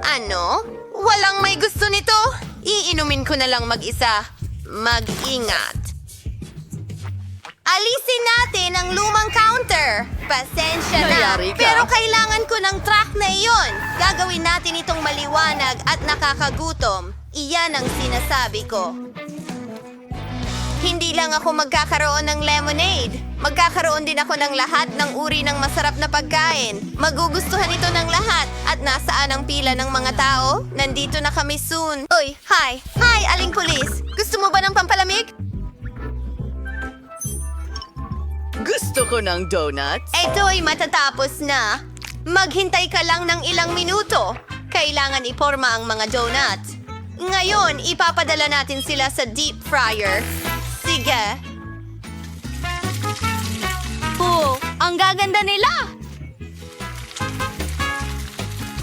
Ano? Walang may gusto nito? Iinumin ko na lang mag-isa. Mag-ingat. Alisin natin ang lumang counter. Pasensya na. Nayari ka? Pero kailangan ko ng track na iyon. Gagawin natin itong maliwanag at nakakagutom. Iyan ang sinasabi ko. Hindi lang ako magkakaroon ng lemonade. Magkakaroon din ako ng lahat ng uri ng masarap na pagkain. Magugustuhan ito ng lahat. At nasaan ang pila ng mga tao? Nandito na kami soon. Uy, hi! Hi, aling pulis! Gusto mo ba ng pampalamig? Gusto ko ng donuts. Ito'y matatapos na. Maghintay ka lang ng ilang minuto. Kailangan iporma ang mga donuts. Ngayon, ipapadala natin sila sa deep fryer. Sige. Oh, ang gaganda nila!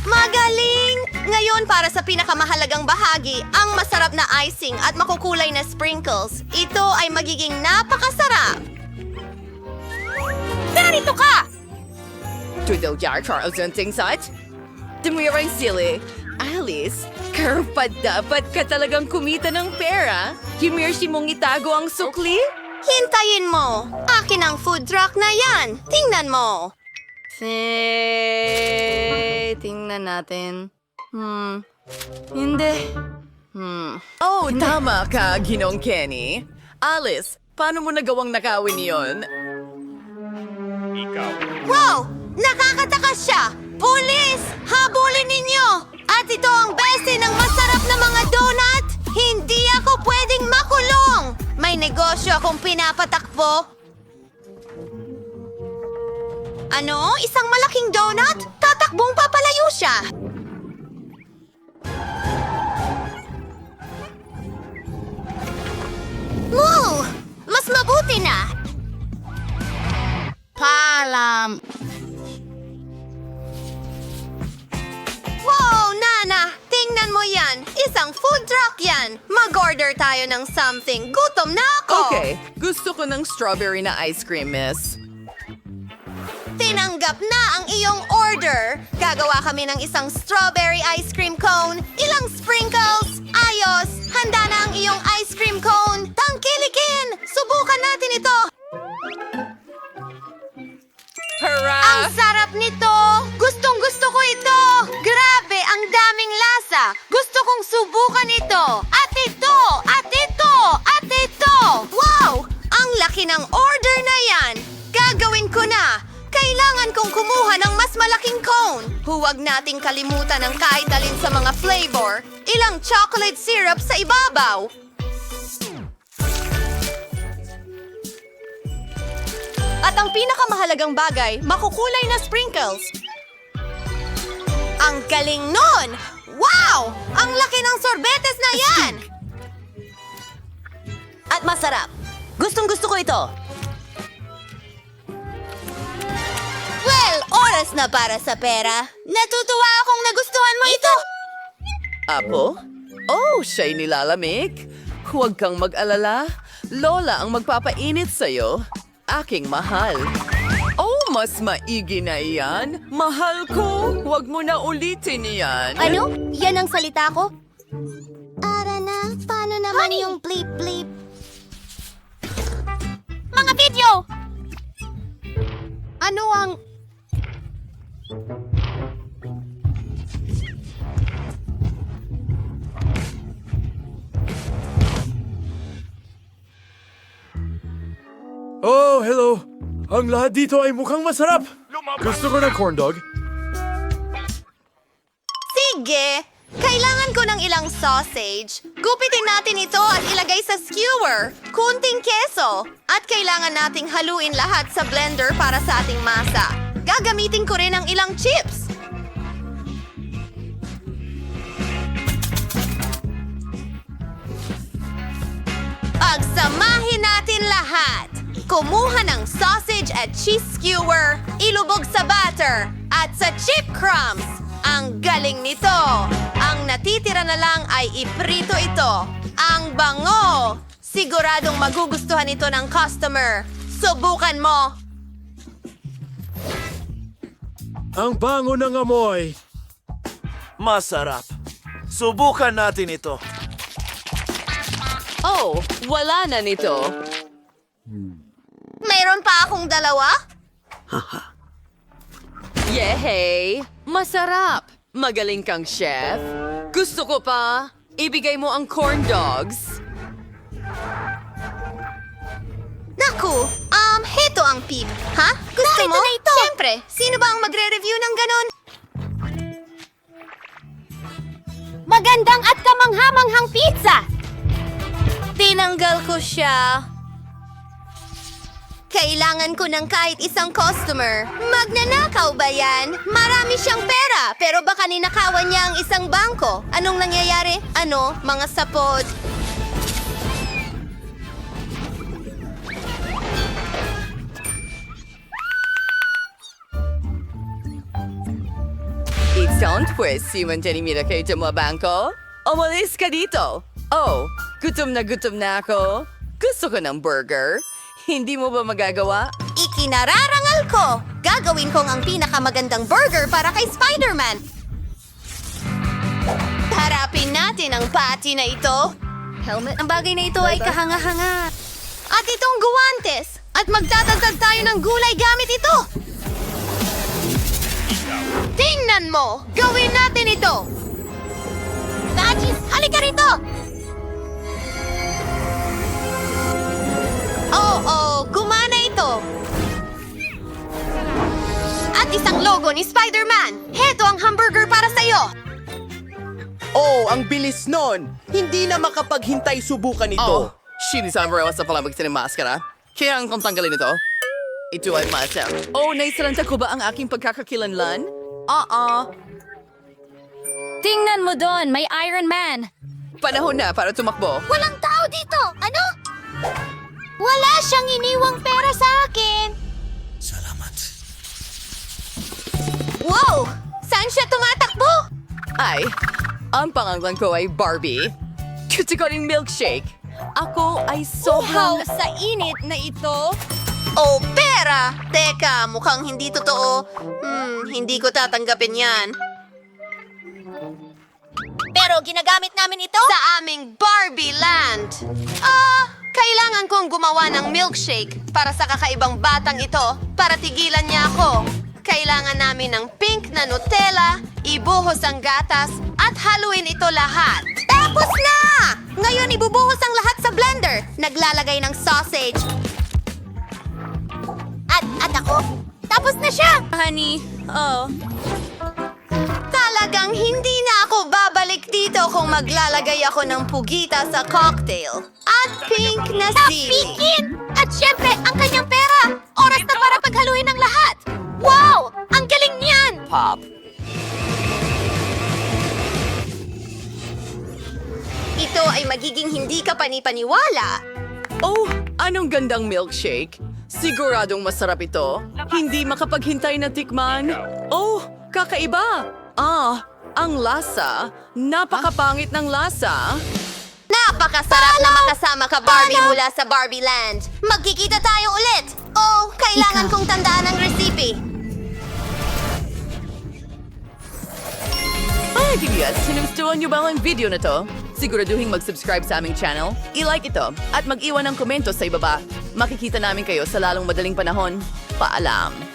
Magaling! Ngayon para sa pinakamahalagang bahagi, ang masarap na icing at makukulay na sprinkles. Ito ay magiging napakasarap. Narito ka! Tudo jar Charles ang tingsat? Tumiray sili. Alice, karpa dapat ka talagang kumita ng pera. Himirsi mong itago ang sukli? Hintayin mo! Akin ang food truck na yan! Tingnan mo! Eh, tingnan natin. Hmm, hindi. Hmm, Oh, tama ka, Ginong Kenny. Alice, paano mo nagawang nakawin yon? Wow! Nakakataka siya! Pulis! Habulin ninyo! At ito ang beste ng masarap na mga donut! Hindi ako pwedeng makulong! May negosyo akong pinapatakbo. Ano? Isang malaking donut? Truck yan! Mag-order tayo ng something. Gutom na ako! Okay, gusto ko ng strawberry na ice cream, miss. Tinanggap na ang iyong order. Gagawa kami ng isang strawberry ice cream cone, ilang Huwag nating kalimutan ang kahit alin sa mga flavor. Ilang chocolate syrup sa ibabaw. At ang pinakamahalagang bagay, makukulay na sprinkles. Ang galing nun! Wow! Ang laki ng sorbetes na yan! At masarap. Gustong gusto ko ito. Oras na para sa pera. Natutuwa akong nagustuhan mo ito. Apo? Oh, siya'y nilalamig. Huwag kang mag-alala. Lola ang magpapainit sa'yo. Aking mahal. Oh, mas maigi na iyan. Mahal ko. Huwag mo na ulitin iyan. Ano? Yan ang salita ko? Ara na, paano naman yung blip-blip? Mga video! Ano ang... Oh, hello! Ang lahat dito ay mukhang masarap! Gusto ko ng corn dog. Sige! Kailangan ko ng ilang sausage. Gupitin natin ito at ilagay sa skewer. Kunting keso. At kailangan nating haluin lahat sa blender para sa ating masa. Gagamitin ko rin ang ilang chips. Pagsamahin natin lahat. Kumuha ng sausage at cheese skewer, ilubog sa batter, at sa chip crumbs. Ang galing nito! Ang natitira na lang ay iprito ito. Ang bango! Siguradong magugustuhan ito ng customer. Subukan mo! Ang bango ng amoy. Masarap. Subukan natin ito. Oh, wala na nito. Mayroon pa akong dalawa? Yehey! Masarap! Magaling kang chef. Gusto ko pa. Ibigay mo ang corn dogs. Naku, um, heto ang pip. Ha? Gusto mo? Siyempre, sino ba ang magre-review ng ganon? Magandang at kamanghamanghang pizza! Tinanggal ko siya. Kailangan ko ng kahit isang customer. Magnanakaw ba yan? Marami siyang pera, pero baka ninakawan niya ang isang bangko. Anong nangyayari? Ano? Mga sapot. Isang pues si Manjanimira kayo sa mga bangko? Umalis ka dito. Oh, gutom na gutom na ako. Gusto ko ng burger. Hindi mo ba magagawa? Ikinararangal ko! Gagawin kong ang pinakamagandang burger para kay Spider-Man! Harapin natin ang patty na ito. Helmet? Ang bagay na ito ay kahanga-hanga. At itong guwantes! At magtatagtag tayo ng gulay gamit ito! Tingnan mo! Gawin natin ito! Badges, halika rito! Oo, gumana ito! At isang logo ni Spider-Man! Heto ang hamburger para sa'yo! Oh, ang bilis nun! Hindi na makapaghintay subukan ito. Oh, sinisama sa pala magsin ng maskara. Kaya ang kong tanggalin ito. Ito ay masa. Oh, naisalanta ko ba ang aking pagkakakilanlan? Oo. Tingnan mo doon, may Iron Man! Panahon na para tumakbo. Walang tao dito! Ano? Wala siyang iniwang pera sa akin! Salamat. Wow! Saan siya tumatakbo? Ay, ang pangalan ko ay Barbie. Gusto ko rin milkshake. Ako ay sobrang... sa init na ito? Oh, pera! Teka, mukhang hindi totoo. Hmm, hindi ko tatanggapin yan. Pero ginagamit namin ito? Sa aming Barbie Land! Ah, kailangan kong gumawa ng milkshake para sa kakaibang batang ito para tigilan niya ako. Kailangan namin ng pink na Nutella, ibuhos ang gatas, at haluin ito lahat. Tapos na! Ngayon ibubuhos ang lahat sa blender. Naglalagay ng sausage. At, at ako? Tapos na siya! Honey, oh. Talagang hindi na ako babalik dito kung maglalagay ako ng pugita sa cocktail. At pink na sili. At syempre, ang kanyang pera! Oras na para paghaluin ang lahat! Wow! Ang galing niyan! Pop. Ito ay magiging hindi ka panipaniwala. Oh, anong gandang milkshake? Siguradong masarap ito. Hindi makapaghintay na tikman. Oh, kakaiba. Ah, ang lasa. Napakapangit ng lasa. Napakasarap na makasama ka, Barbie, mula sa Barbie Land. Magkikita tayo ulit. Oh, kailangan kong tandaan ang recipe. Ay, Gilias, sinugustuhan niyo ba ang video na to? Siguraduhin mag-subscribe sa aming channel, i-like ito, at mag-iwan ng komento sa ibaba. Makikita namin kayo sa lalong madaling panahon. Paalam!